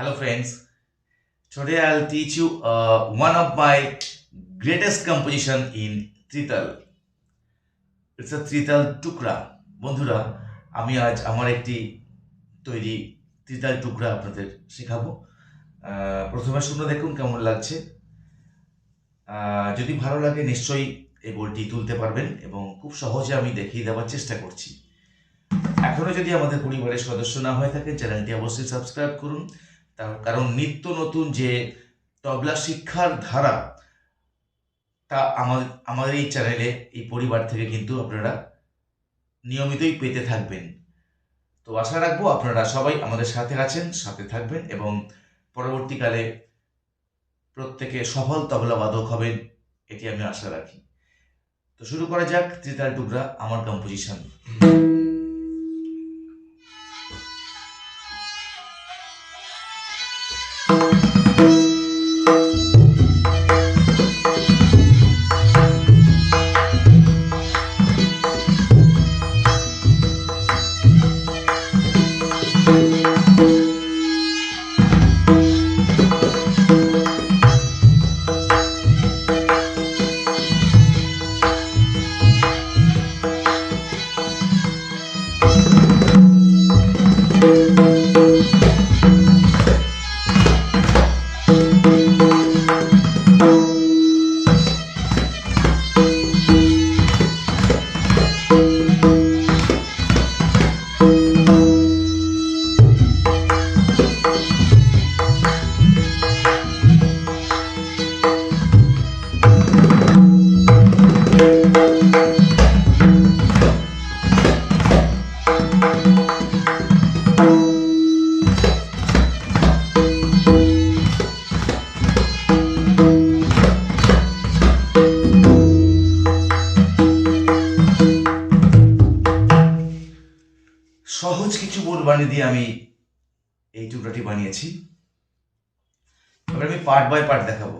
Hello, friends. Today I'll teach you uh, one of my greatest composition in Trital. It's a Trital টুকরা। বন্ধুরা আমি আজ আমার একটি তৈরি ত্রিতাল টুকরা আপনাদের শেখাবো। প্রথমে শুনে দেখুন কেমন লাগছে। যদি ভালো লাগে নিশ্চয়ই এই বইটি তুলতে পারবেন এবং খুব সহজে আমি দেখিয়ে দেওয়ার চেষ্টা করছি। এখনও যদি আমাদের পরিবারের সদস্য না হয়ে থাকেন চ্যানেলটি অবশ্যই সাবস্ক্রাইব করুন। তার কারণ নিত্য নতুন যে তবলা শিক্ষার ধারা, তা আমাদের আমাদের এই চ্যানেলে এই পরিবার থেকে কিন্তু আপনারা নিয়মিতই পেতে থাকবেন। তো আশা রাখব আপনারা সবাই আমাদের সাথে আছেন, সাথে থাকবেন এবং পরবর্তীকালে প্রত্যেকে সফল তবলা বাদক হবেন, এটি আমি আশা রাখি। তো শুরু করা যাক ত্রিতাল টুকরা, আমার কম্পোজিশন সহজ কিছু বোর্ড বানিয়ে দিয়ে আমি এই টুকরাটি বানিয়েছি। এবার আমি পার্ট বাই পার্ট দেখাবো।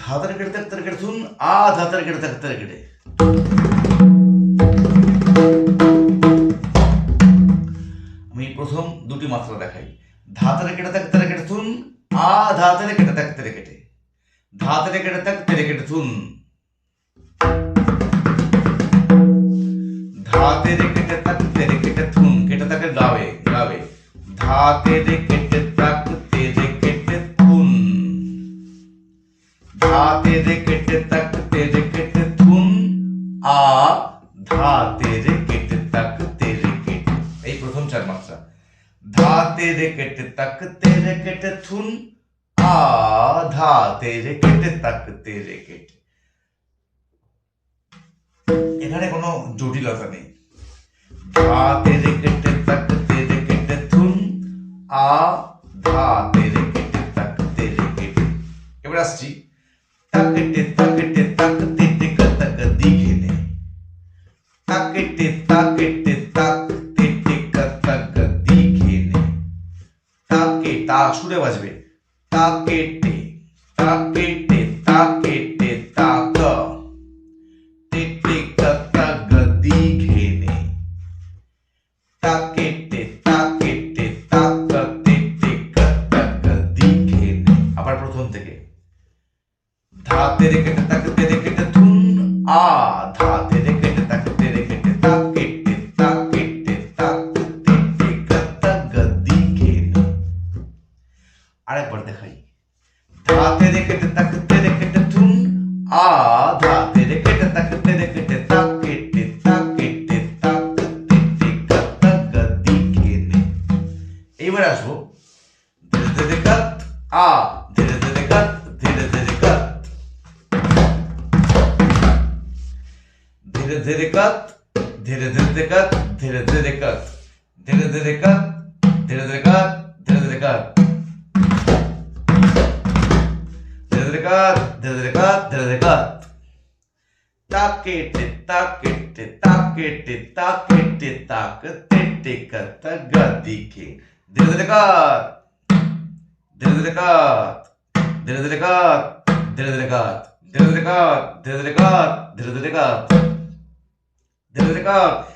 ধাতার धा तर्कड কেটে तर्कड আ ধাতার কেটে থাকতে কেটে। আমি প্রথম দুটি মাত্রা দেখাই। ধাতারে কেটে তাক তারে কেটে থুন, আ ধাতারে কেটে তাক তারে কেটে। ধাতারে কেটে তাক তারে কেটে থুন। ধাতে রে কেটে তাকতে রে কেটে থুন, কেটে তাকে গাবে গাবে ধাতে রে কেটে तक तेरे किट थुन आधा तेरे किट तक তেরে কিট এখানে কোনো জটিলতা নেই ধা তেরে কেটে তক তেরে কেটে থুন আ ধা তেরে কেটে তক তেরে কেটে এবার আসছি তকটে তকটে তক তেটে তক দিঘে নে তকটে সুরে বাজবে। তা কেটে তা কেটে তা কেটে, তা ক আবার প্রথম থেকে। ধা তেরে কেটে তাকে কেটে ধুন আ। ধা ধীরে ধীরে কাত ধীরে ধীরে কাত ধীরে ধীরে কাত ধীরে ধীরে কাত ধীরে ধীরে কাত ধীরে ধীরে কাত ধীরে ধীরে কাত ধীরে ধীরে কাত তাকেটে তাকেটে তাকেটে তাকেটে তাকতে টেকত গদিকে ধীরে ধীরে কাত ধীরে ধীরে কাত ধীরে ধীরে কাত ধীরে ধীরে কাত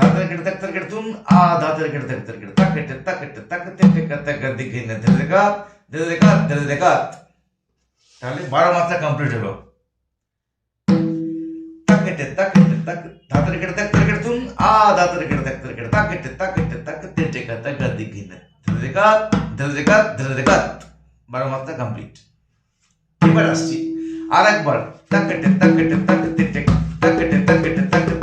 কতক দিকে ধাতরকেট ধাতরকেট ধাতরকেট তাহলে বারো মাত্রা কমপ্লিট হলো তাকেটে তাকেটে তাক ধাতরকেট ধাতরকেট তুম আ ধাতরকেট ধাতরকেট তাকেটে তাকেটে তাকেটে কতক দিকে ধাতরকেট ধাতরকেট ধাতরকেট বারো মাত্রা কমপ্লিট এবার আসছি আর একবার তাকেটে তাকেটে তাকেটে তাকেটে তাকেটে তাকেটে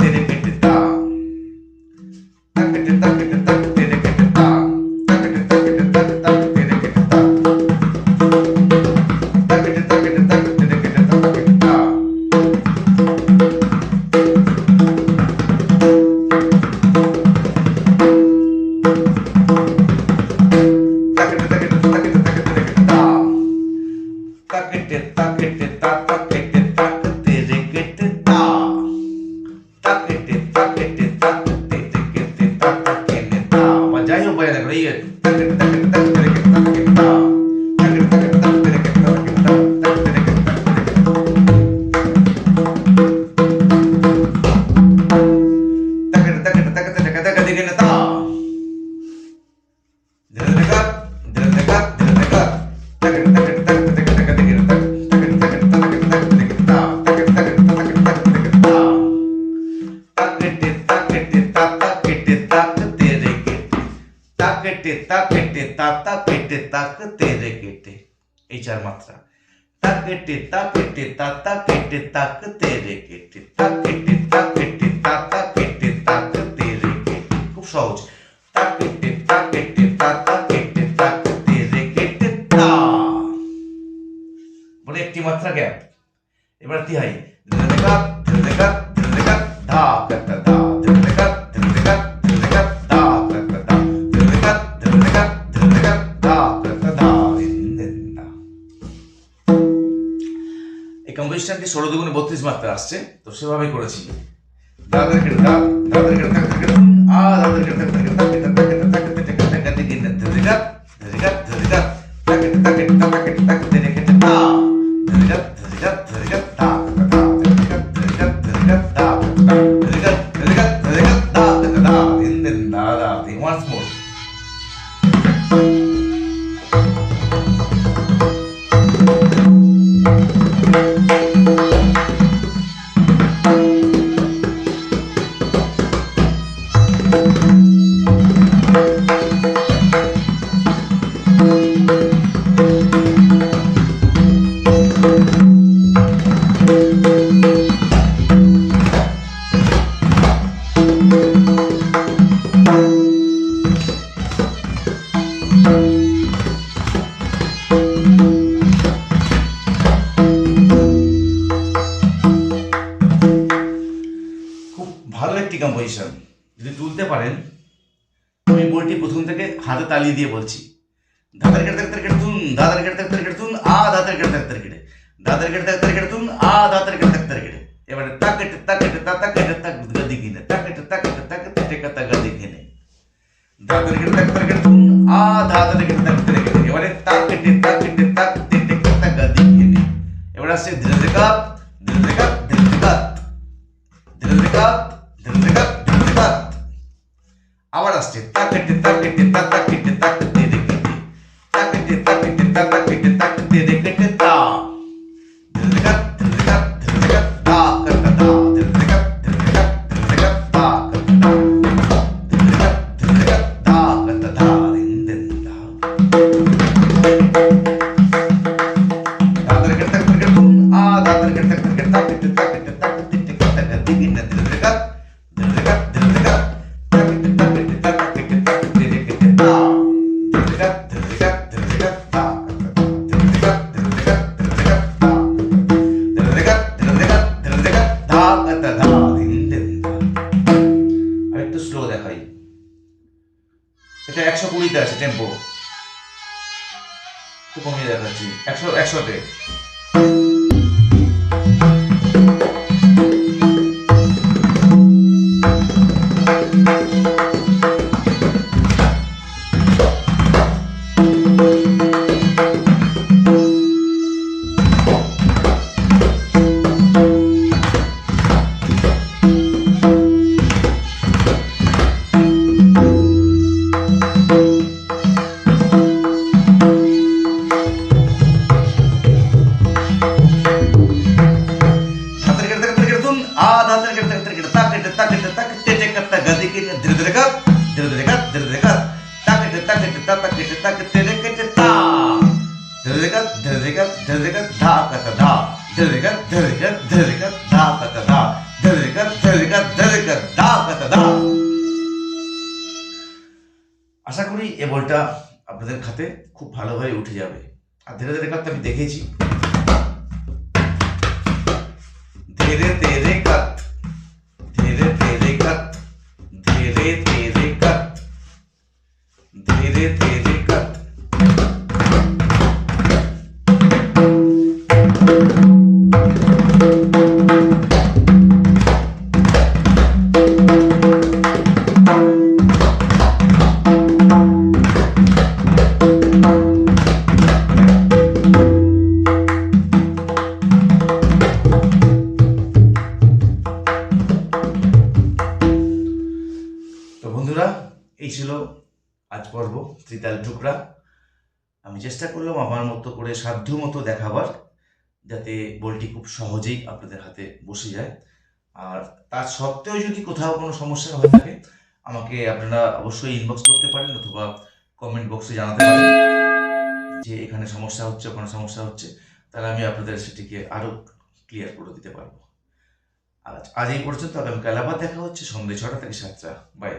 Very good. তা কেটে তাক তেরে কেটে এই চার মাত্রা তা কেটে তা কেটে তা তা কেটে তাক তেরে কেটে তা কেটে তা কেটে তা তা কেটে তাক তেরে কেটে খুব সহজ তা কেটে দুগুণে বত্রিশ মারতে আসছে তো সেভাবে করেছি দাদা কেটে দাঁত দাঁতের কেটে থাক দাদা কেটে থাক থাকে থাকে থাকে থাকে থাকে থাকে থাকে দিকে ধরিকা ধরিকা ধরিকা থাকে থাকে থাকে থাকে থাকে থাকে চালিয়ে দিয়ে বলছি দাদার কেটে দেখতে কেটতুন দাদার কেটে দেখতে কেটতুন আ দাদার কেটে দেখতে কেটে দাদার কেটে দেখতে কেটতুন আ দাদার কেটে দেখতে কেটে এবারে তাক কেটে তাক কেটে তা তাক কেটে তাক গদি কিনে তাক কেটে তাক কেটে তাক কেটে টেকা তাক গদি কিনে দাদার কেটে দেখতে কেটতুন আ দাদার কেটে দেখতে কেটে এবারে তাক কেটে তাক কেটে তাক টেকা তাক গদি কিনে এবারে আসে ধীরে ধীরে কাপ ধীরে ধীরে কাপ আবার আসছে তাক কেটে তাক কেটে তাক একশো কুড়িতে আছে টেম্পো তো কমিয়ে দেখাচ্ছি। একশো একশোতে। गति की धीरे धीरे कर धीरे धीरे कर धीरे धीरे कर टक टक टक टक टक तेरे के टा धीरे धीरे कर धीरे धीरे कर धीरे धीरे कर धा कर धा धीरे धीरे कर धीरे धीरे कर धीरे धीरे कर धा कर धा धीरे धीरे कर धीरे धीरे कर धीरे-धीरे कर धा कर धा আশা করি এ বলটা আপনাদের খাতে খুব ভালোভাবে উঠে যাবে আর ধীরে ধীরে কাজ আমি দেখেছি চেষ্টা করলাম আমার মতো করে সাধ্য মতো দেখাবার, যাতে বলটি খুব সহজেই আপনাদের হাতে বসে যায়। আর তার সত্ত্বেও যদি কোথাও কোনো সমস্যা হয়ে থাকে, আমাকে আপনারা অবশ্যই ইনবক্স করতে পারেন অথবা কমেন্ট বক্সে জানাতে পারেন। যে এখানে সমস্যা হচ্ছে, ওখানে সমস্যা হচ্ছে, তাহলে আমি আপনাদের সেটিকে আরও ক্লিয়ার করে দিতে পারব। আজ আজ এই পর্যন্ত, আগামীকাল আবার দেখা হচ্ছে সন্ধ্যে ছটা থেকে সাতটা। বাই